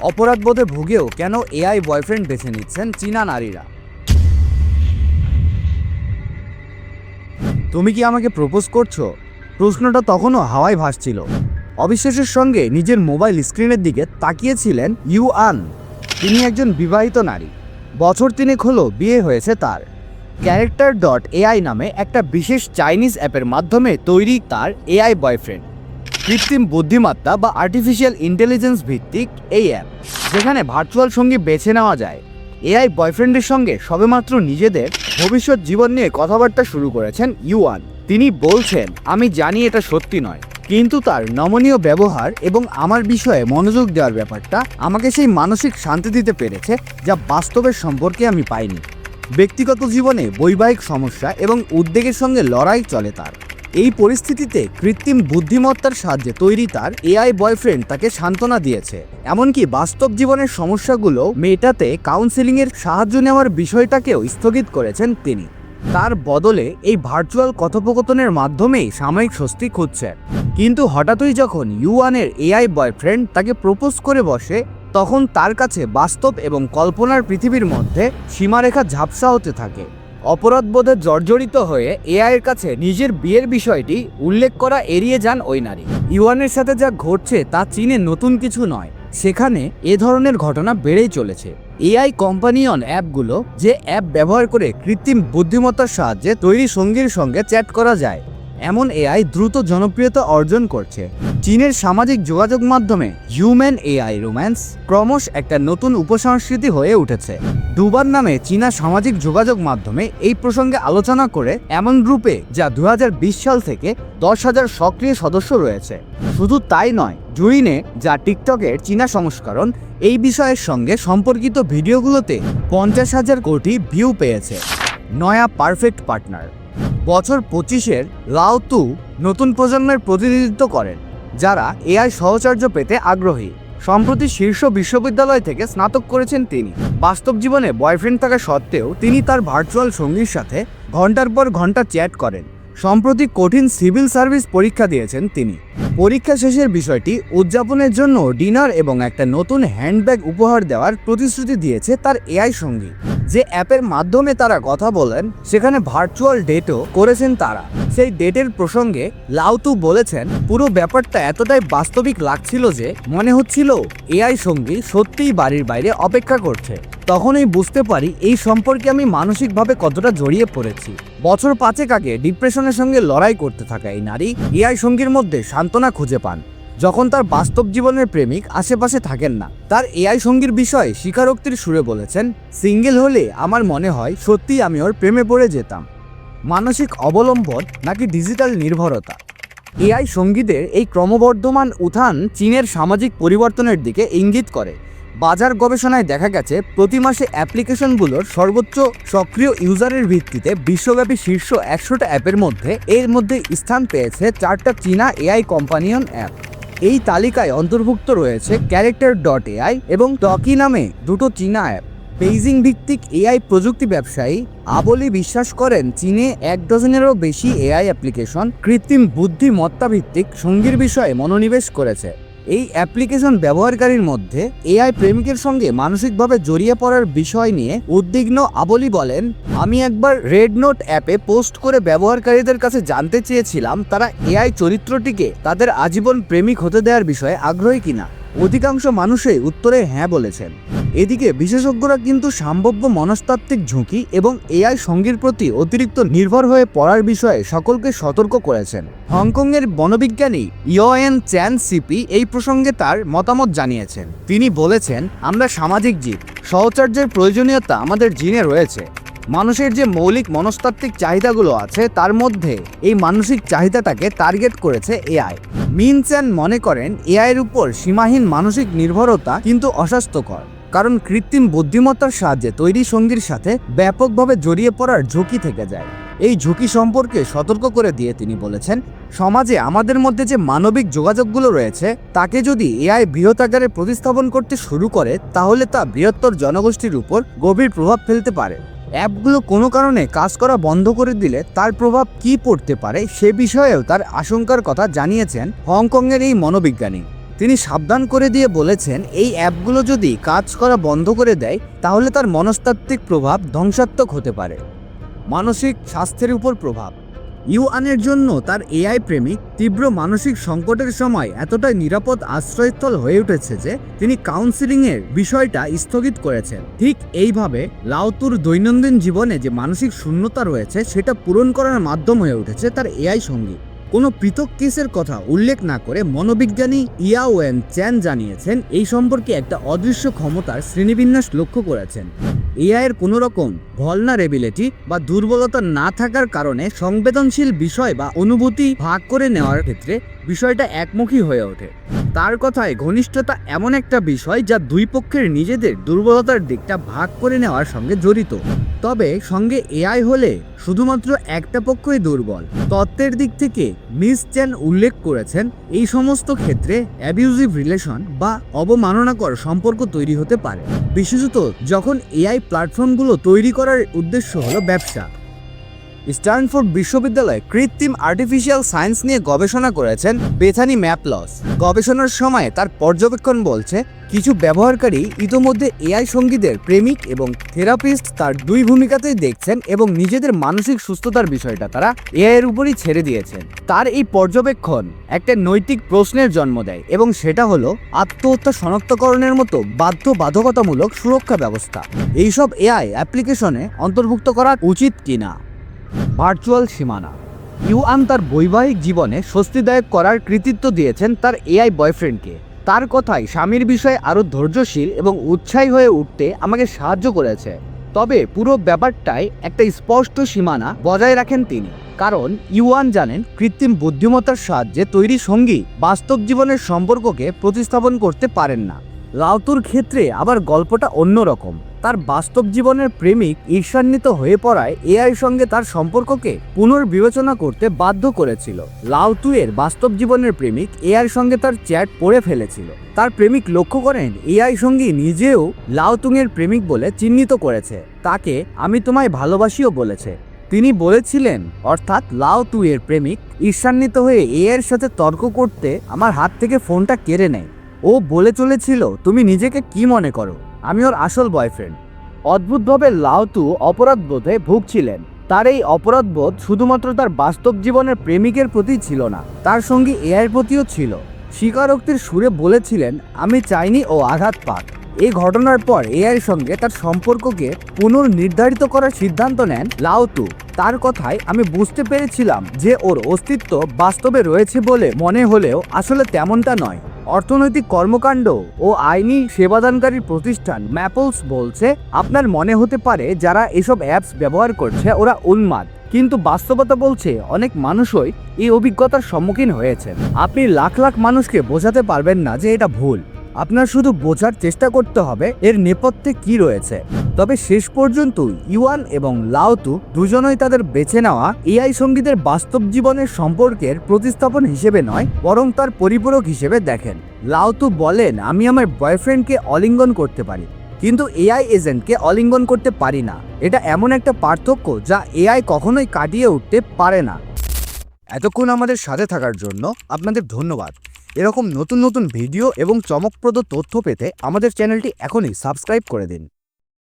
অপরাধবোধে ভুগেও কেন AI boyfriend বেছে নিচ্ছেন চীনা নারীরা? তুমি কি আমাকে প্রপোজ করছ? প্রশ্নটা তখনও হাওয়ায় ভাসছিল। অবিশ্বাসের সঙ্গে নিজের মোবাইল স্ক্রিনের দিকে তাকিয়েছিলেন ইউ আন। তিনি একজন বিবাহিত নারী। বছর তিনেক হলো বিয়ে হয়েছে তার। ক্যারেক্টার ডট এআই নামে একটা বিশেষ চাইনিজ অ্যাপের মাধ্যমে তৈরি তার এআই বয়ফ্রেন্ড। কৃত্রিম বুদ্ধিমত্তা বা আর্টিফিশিয়াল ইন্টেলিজেন্স ভিত্তিক এই অ্যাপ যেখানে ভার্চুয়াল সঙ্গী বেছে নেওয়া যায়। এআই বয়ফ্রেন্ডের সঙ্গে সবেমাত্র নিজেদের ভবিষ্যৎ জীবন নিয়ে কথাবার্তা শুরু করেছেন ইউয়ান। তিনি বলছেন, আমি জানি এটা সত্যি নয়, কিন্তু তার নমনীয় ব্যবহার এবং আমার বিষয়ে মনোযোগ দেওয়ার ব্যাপারটা আমাকে সেই মানসিক শান্তি দিতে পেরেছে যা বাস্তবের সম্পর্কে আমি পাইনি। ব্যক্তিগত জীবনে বৈবাহিক সমস্যা এবং উদ্বেগের সঙ্গে লড়াই চলে তার। এই পরিস্থিতিতে কৃত্রিম বুদ্ধিমত্তার সাহায্যে তৈরি তার এআই বয়ফ্রেন্ড তাকে সান্ত্বনা দিয়েছে। এমনকি বাস্তব জীবনের সমস্যাগুলো মেটাতে কাউন্সেলিংয়ের সাহায্য নেওয়ার বিষয়টাকেও স্থগিত করেছেন তিনি। তার বদলে এই ভার্চুয়াল কথোপকথনের মাধ্যমেই সাময়িক স্বস্তি খুঁজছে। কিন্তু হঠাৎই যখন ইউয়ানের এআই বয়ফ্রেন্ড তাকে প্রপোজ করে বসে, তখন তার কাছে বাস্তব এবং কল্পনার পৃথিবীর মধ্যে সীমারেখা ঝাপসা হতে থাকে। অপরাধবোধে জর্জরিত হয়ে এআইয়ের কাছে নিজের বিয়ের বিষয়টি উল্লেখ করা এড়িয়ে যান ওই নারী। ইউয়ানের সাথে যা ঘটছে তা চীনে নতুন কিছু নয়। সেখানে এ ধরনের ঘটনা বেড়েই চলেছে। এআই কোম্পানিয়ন অ্যাপগুলো যে অ্যাপ ব্যবহার করে কৃত্রিম বুদ্ধিমত্তার সাহায্যে তৈরি সঙ্গীর সঙ্গে চ্যাট করা যায়, এমন এআই দ্রুত জনপ্রিয়তা অর্জন করছে। চীনের সামাজিক যোগাযোগ মাধ্যমে হিউম্যান এআই রোম্যান্স ক্রমশ একটা নতুন উপসংস্কৃতি হয়ে উঠেছে। দুবার নামে চীনা সামাজিক যোগাযোগ মাধ্যমে এই প্রসঙ্গে আলোচনা করে এমন গ্রুপে যা দু হাজার বিশ সাল থেকে দশ হাজার সক্রিয় সদস্য রয়েছে। শুধু তাই নয়, জুইনে যা টিকটকের চীনা সংস্করণ, এই বিষয়ের সঙ্গে সম্পর্কিত ভিডিওগুলোতে পঞ্চাশ হাজার কোটি ভিউ পেয়েছে। নয়া পারফেক্ট পার্টনার। বছর পঁচিশের লাও তু নতুন প্রজন্মের প্রতিনিধিত্ব করেন, যারা এআই সহচর্য পেতে আগ্রহী। সম্প্রতি শীর্ষ বিশ্ববিদ্যালয় থেকে স্নাতক করেছেন তিনি। বাস্তব জীবনে বয়ফ্রেন্ড থাকা সত্ত্বেও তিনি তার ভার্চুয়াল সঙ্গীর সাথে ঘণ্টার পর ঘণ্টা চ্যাট করেন। সম্প্রতি কঠিন সিভিল সার্ভিস পরীক্ষা দিয়েছেন তিনি। পরীক্ষা শেষের বিষয়টি উদযাপনের জন্য ডিনার এবং একটা নতুন হ্যান্ডব্যাগ উপহার দেওয়ার প্রতিশ্রুতি দিয়েছে তার এআই সঙ্গী। যে অ্যাপের মাধ্যমে তারা কথা বলেন, সেখানে ভার্চুয়াল ডেটও করেছেন তারা। সেই ডেটের প্রসঙ্গে লাউতু বলেছেন, পুরো ব্যাপারটা এতটাই বাস্তবিক লাগছিল যে মনে হচ্ছিল এআই সঙ্গী সত্যিই বাড়ির বাইরে অপেক্ষা করছে। তখনই বুঝতে পারি এই সম্পর্কে আমি মানসিকভাবে কতটা জড়িয়ে পড়েছি। বছর পাঁচেক আগে ডিপ্রেশনের সঙ্গে লড়াই করতে থাকা এই নারী এআই সঙ্গীর মধ্যে সান্ত্বনা খুঁজে পান। যখন তার বাস্তব জীবনের প্রেমিক আশেপাশে থাকেন না, তার এআই সঙ্গীর বিষয়ে স্বীকারোক্তির সুরে বলেছেন, সিঙ্গেল হলে আমার মনে হয় সত্যিই আমি ওর প্রেমে পড়ে যেতাম। মানসিক অবলম্বন নাকি ডিজিটাল নির্ভরতা? এআই সঙ্গীদের এই ক্রমবর্ধমান উত্থান চীনের সামাজিক পরিবর্তনের দিকে ইঙ্গিত করে। বাজার গবেষণায় দেখা গেছে, প্রতি মাসে অ্যাপ্লিকেশনগুলোর সর্বোচ্চ সক্রিয় ইউজারের ভিত্তিতে বিশ্বব্যাপী শীর্ষ একশোটা অ্যাপের মধ্যে এর মধ্যে স্থান পেয়েছে চারটা চীনা এআই কোম্পানিয়ন অ্যাপ। এই তালিকায় অন্তর্ভুক্ত রয়েছে ক্যারেক্টার ডট এআই এবং টকি নামে দুটো চীনা অ্যাপ। বেইজিং ভিত্তিক এআই প্রযুক্তি ব্যবসায়ী আবলি বিশ্বাস করেন, চীনে এক ডজনেরও বেশি এআই অ্যাপ্লিকেশন কৃত্রিম বুদ্ধিমত্তা ভিত্তিক সঙ্গীর বিষয়ে মনোনিবেশ করেছে। এই অ্যাপ্লিকেশন ব্যবহারকারীর মধ্যে এআই প্রেমিকের সঙ্গে মানসিকভাবে জড়িয়ে পড়ার বিষয় নিয়ে উদ্বিগ্ন আবলি বলেন, আমি একবার রেড নোট অ্যাপে পোস্ট করে ব্যবহারকারীদের কাছে জানতে চেয়েছিলাম তারা এআই চরিত্রটিকে তাদের আজীবন প্রেমিক হতে দেওয়ার বিষয়ে আগ্রহী কিনা। অধিকাংশ মানুষই উত্তরে হ্যাঁ বলেছেন। এদিকে বিশেষজ্ঞরা কিন্তু সম্ভাব্য মনস্তাত্ত্বিক ঝুঁকি এবং এআই সঙ্গীর প্রতি অতিরিক্ত নির্ভর হয়ে পড়ার বিষয়ে সকলকে সতর্ক করেছেন। হংকংয়ের বনবিজ্ঞানী ইয়োএন চ্যান সিপি এই প্রসঙ্গে তার মতামত জানিয়েছেন। তিনি বলেছেন, আমরা সামাজিক জীব, সহচর্যের প্রয়োজনীয়তা আমাদের জিনে রয়েছে। মানুষের যে মৌলিক মনস্তাত্ত্বিক চাহিদাগুলো আছে, তার মধ্যে এই মানসিক চাহিদাটাকে টার্গেট করেছে এআই। মিন চ্যান মনে করেন, এআইয়ের উপর সীমাহীন মানসিক নির্ভরতা কিন্তু অস্বাস্থ্যকর। কারণ কৃত্রিম বুদ্ধিমত্তার সাহায্যে তৈরি সঙ্গীর সাথে ব্যাপকভাবে জড়িয়ে পড়ার ঝুঁকি থেকে যায়। এই ঝুঁকি সম্পর্কে সতর্ক করে দিয়ে তিনি বলেছেন, সমাজে আমাদের মধ্যে যে মানবিক যোগাযোগগুলো রয়েছে, তাকে যদি এআই বৃহৎ আকারে প্রতিস্থাপন করতে শুরু করে, তাহলে তা বৃহত্তর জনগোষ্ঠীর উপর গভীর প্রভাব ফেলতে পারে। অ্যাপগুলো কোনো কারণে কাজ করা বন্ধ করে দিলে তার প্রভাব কি পড়তে পারে, সে বিষয়েও তার আশঙ্কার কথা জানিয়েছেন হংকংয়ের এই মনোবিজ্ঞানী। তিনি সাবধান করে দিয়ে বলেছেন, এই অ্যাপগুলো যদি কাজ করা বন্ধ করে দেয়, তাহলে তার মনস্তাত্ত্বিক প্রভাব ধ্বংসাত্মক হতে পারে। মানসিক স্বাস্থ্যের উপর প্রভাব। ইউআনের জন্য তার এআই প্রেমিক তীব্র মানসিক সংকটের সময় এতটাই নিরাপদ আশ্রয়স্থল হয়ে উঠেছে যে তিনি কাউন্সিলিংয়ের বিষয়টা স্থগিত করেছেন। ঠিক এইভাবে লাউতুর দৈনন্দিন জীবনে যে মানসিক শূন্যতা রয়েছে, সেটা পূরণ করার মাধ্যম হয়ে উঠেছে তার এআই সঙ্গী। কোনো পৃথক কেসের কথা উল্লেখ না করে মনোবিজ্ঞানী ইয়াওয়েন চ্যান জানিয়েছেন, এই সম্পর্কে একটা অদৃশ্য ক্ষমতার শ্রেণীবিন্যাস লক্ষ্য করেছেন। এআইয়ের কোনো রকম ভলনারেবিলিটি বা দুর্বলতা না থাকার কারণে সংবেদনশীল বিষয় বা অনুভূতি ভাগ করে নেওয়ার ক্ষেত্রে বিষয়টা একমুখী হয়ে ওঠে। তার কথায় ঘনিষ্ঠতা এমন একটা বিষয় যা দুই পক্ষের নিজেদের দুর্বলতার দিকটা ভাগ করে নেওয়ার সঙ্গে জড়িত। তবে সঙ্গে এআই হলে শুধুমাত্র একটা পক্ষই দুর্বল। তত্ত্বের দিক থেকে মিস চ্যান উল্লেখ করেছেন, এই সমস্ত ক্ষেত্রে অ্যাবিউজিভ রিলেশন বা অবমাননাকর সম্পর্ক তৈরি হতে পারে। বিশেষত যখন এআই প্ল্যাটফর্মগুলো তৈরি করার উদ্দেশ্য হলো ব্যবসা। স্ট্যানফোর্ড বিশ্ববিদ্যালয়ে কৃত্রিম আর্টিফিশিয়াল সায়েন্স নিয়ে গবেষণা করেছেন বেথানি ম্যাপলস। গবেষণার সময় তার পর্যবেক্ষণ বলছে, কিছু ব্যবহারকারী ইতোমধ্যে এআই সঙ্গীদের প্রেমিক এবং থেরাপিস্ট তার দুই ভূমিকাতেই দেখছেন এবং নিজেদের মানসিক সুস্থতার বিষয়টা তারা এআই এর উপরই ছেড়ে দিয়েছেন। তার এই পর্যবেক্ষণ একটা নৈতিক প্রশ্নের জন্ম দেয় এবং সেটা হলো, আত্মহত্যা শনাক্তকরণের মতো বাধ্য বাধকতামূলক সুরক্ষা ব্যবস্থা। এইসব এআই অ্যাপ্লিকেশনে অন্তর্ভুক্ত করা উচিত কিনা? ভার্চুয়াল সীমানা। ইউআন তার বৈবাহিক জীবনে স্বস্তিদায়ক করার কৃতিত্ব দিয়েছেন তার এআই বয়ফ্রেন্ডকে। তার কথায় স্বামীর বিষয়ে আরও ধৈর্যশীল এবং উৎসাহী হয়ে উঠতে আমাকে সাহায্য করেছে। তবে পুরো ব্যাপারটায় একটা স্পষ্ট সীমানা বজায় রাখেন তিনি। কারণ ইউয়ান জানেন কৃত্রিম বুদ্ধিমত্তার সাহায্যে তৈরি সঙ্গী বাস্তব জীবনের সম্পর্ককে প্রতিস্থাপন করতে পারেন না। লাউতুর ক্ষেত্রে আবার গল্পটা অন্যরকম। তার বাস্তব জীবনের প্রেমিক ঈর্ষান্বিত হয়ে পড়ায় এআই সঙ্গে তার সম্পর্ককে পুনর্বিবেচনা করতে বাধ্য করেছিল। লাউতু এর বাস্তব জীবনের প্রেমিক এআই সঙ্গে তার চ্যাট পড়ে ফেলেছিল। তার প্রেমিক লক্ষ্য করেন, এআই সঙ্গী নিজেও লাউতুংয়ের প্রেমিক বলে চিহ্নিত করেছে। তাকে, আমি তোমায় ভালোবাসিও বলেছে। তিনি বলেছিলেন, অর্থাৎ লাও তু এর প্রেমিক ঈর্ষান্বিত হয়ে এর সাথে তর্ক করতে আমার হাত থেকে ফোনটা কেড়ে নেয়। ও বলে চলেছিল, তুমি নিজেকে কি মনে করো? আমি ওর আসল বয়ফ্রেন্ড অদ্ভুতভাবে লাউতু অপরাধবোধে ভুগছিলেন। তার এই অপরাধবোধ শুধুমাত্র তার বাস্তব জীবনের প্রেমিকের প্রতি ছিল না, তার সঙ্গে এআইয়ের প্রতিও ছিল। স্বীকারোক্তির সুরে বলেছিলেন, আমি চাইনি ও আঘাত পাক। এই ঘটনার পর এআইয়ের সঙ্গে তার সম্পর্ককে পুনর্নির্ধারিত করার সিদ্ধান্ত নেন লাউতু তার কথায় আমি বুঝতে পেরেছিলাম যে ওর অস্তিত্ব বাস্তবে রয়েছে বলে মনে হলেও আসলে তেমনটা নয়। অর্থনৈতিক কর্মকাণ্ড ও আইনি সেবাদানকারী প্রতিষ্ঠান ম্যাপলস বলছে, আপনার মনে হতে পারে যারা এসব অ্যাপস ব্যবহার করছে, ওরা উন্মাদ। কিন্তু বাস্তবতা বলছে, অনেক মানুষই এই অভিজ্ঞতার সম্মুখীন হয়েছে আপনি লাখ লাখ মানুষকে বোঝাতে পারবেন না যে এটা ভুল। আপনার শুধু বোঝার চেষ্টা করতে হবে এর নেপথ্যে কি রয়েছে। তবে শেষ পর্যন্ত ইউয়ান এবং লাউতু দুজনই তাদের বেছে নেওয়া এআই সঙ্গীতের বাস্তব জীবনের সম্পর্কের প্রতিস্থাপন হিসেবে নয়, বরং তার পরিপূরক হিসেবে দেখেন। লাউতু বলেন, আমি আমার বয়ফ্রেন্ডকে অলিঙ্গন করতে পারি, কিন্তু এআই এজেন্টকে অলিঙ্গন করতে পারি না। এটা এমন একটা পার্থক্য যা এআই কখনোই কাটিয়ে উঠতে পারে না। এতক্ষণ আমাদের সাথে থাকার জন্য আপনাদের ধন্যবাদ। এরকম নতুন নতুন ভিডিও এবং চমকপ্রদ তথ্য পেতে আমাদের চ্যানেলটি এখনই সাবস্ক্রাইব করে দিন।